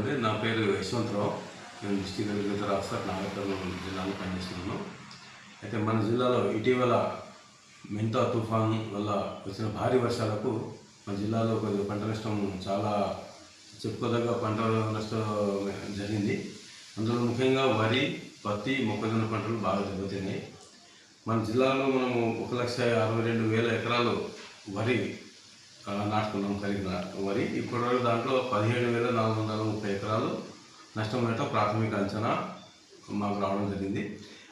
అండి నా పేరు యశ్వంతరావు. నేను డిస్టిక్ అగ్రికల్చర్ ఆఫీసర్ నాగపట్నం జిల్లాలో పనిచేస్తున్నాను. అయితే మన జిల్లాలో ఇటీవల మెంతా తుఫాను వల్ల వచ్చిన భారీ వర్షాలకు మన జిల్లాలో కొద్దిగా పంట నష్టం చాలా చెప్పుకోదగ్గ పంట నష్టం జరిగింది. అందులో ముఖ్యంగా వరి పత్తి మొక్కజొన్న పంటలు బాగా దెబ్బతిన్నాయి. మన జిల్లాలో మనము ఒక లక్ష అరవై రెండు వేల ఎకరాలు వరి నాటుకున్నాం కలిగిన వరి ఇప్పటివరకు దాంట్లో పదిహేడు వేల నాలుగు వందల ముప్పై ఎకరాలు నష్టం నష్టమైనట్టు ప్రాథమిక అంచనా మాకు రావడం జరిగింది.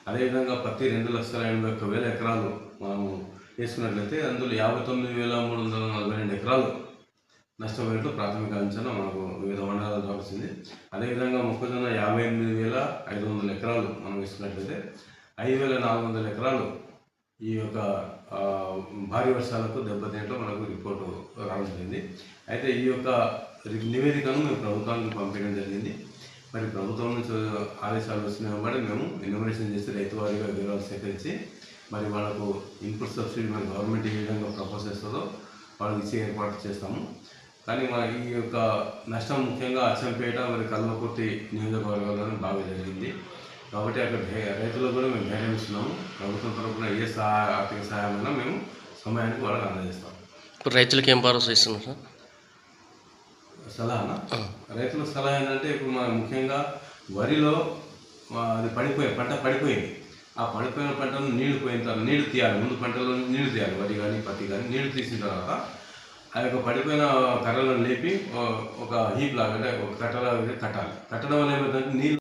అదేవిధంగా పత్తి రెండు లక్షల ఎనభై ఒక్క వేల ఎకరాలు మనము వేసుకున్నట్లయితే అందులో యాభై తొమ్మిది వేల మూడు వందల నలభై రెండు ఎకరాలు నష్టమైనట్టు ప్రాథమిక అంచనా మనకు వివిధ మండలాల ద్వారా అదేవిధంగా మొక్కజొన్న యాభై ఎనిమిది వేల ఐదు వందల ఎకరాలు మనం వేసుకున్నట్లయితే ఐదు వేల నాలుగు వందల ఎకరాలు ఈ యొక్క భారీ వర్షాలకు దెబ్బతింటూ మనకు రిపోర్టు రావడం జరిగింది. అయితే ఈ యొక్క నివేదికను మేము ప్రభుత్వానికి పంపించడం జరిగింది. మరి ప్రభుత్వం నుంచి ఆదేశాలు వచ్చిన వెంబడి మేము ఇన్నోవేషన్ చేసి రైతు వారిగా వివరాలు సేకరించి మరి వాళ్ళకు ఇన్పుట్ సబ్సిడీ మరి గవర్నమెంట్ ఏ విధంగా ప్రపోజ్ చేస్తుందో వాళ్ళకి ఇచ్చే ఏర్పాటు చేస్తాము. కానీ మన ఈ యొక్క నష్టం ముఖ్యంగా అచ్చంపేట మరి కల్వకుర్తి నియోజకవర్గాల్లోనే బాగా జరిగింది. కాబట్టి అక్కడ రైతులకు కూడా మేము ధైర్యం ఇస్తున్నాము. ప్రభుత్వం తరఫున ఏ సహాయ ఆర్థిక సహాయం అయినా మేము సమయానికి వాళ్ళకి అందజేస్తాం. ఇప్పుడు రైతులకు ఏం భరోసా ఇస్తున్నారు సార్? సలహా రైతుల సలహా ఏంటంటే ఇప్పుడు మనం ముఖ్యంగా వరిలో అది పడిపోయి పంట పడిపోయింది. ఆ పడిపోయిన పంటను నీళ్ళు పోయిన తర్వాత నీళ్ళు తీయాలి. ముందు పంటలో నీళ్ళు తీయాలి. వరి కానీ పత్తి కానీ నీళ్ళు తీసిన తర్వాత ఆ యొక్క పడిపోయిన కర్రలను లేపి ఒక హీప్ లాగా అంటే ఒక కట్టలాగా కట్టాలి. కట్టడం వల్ల ఏమవుతుందంటే నీళ్ళు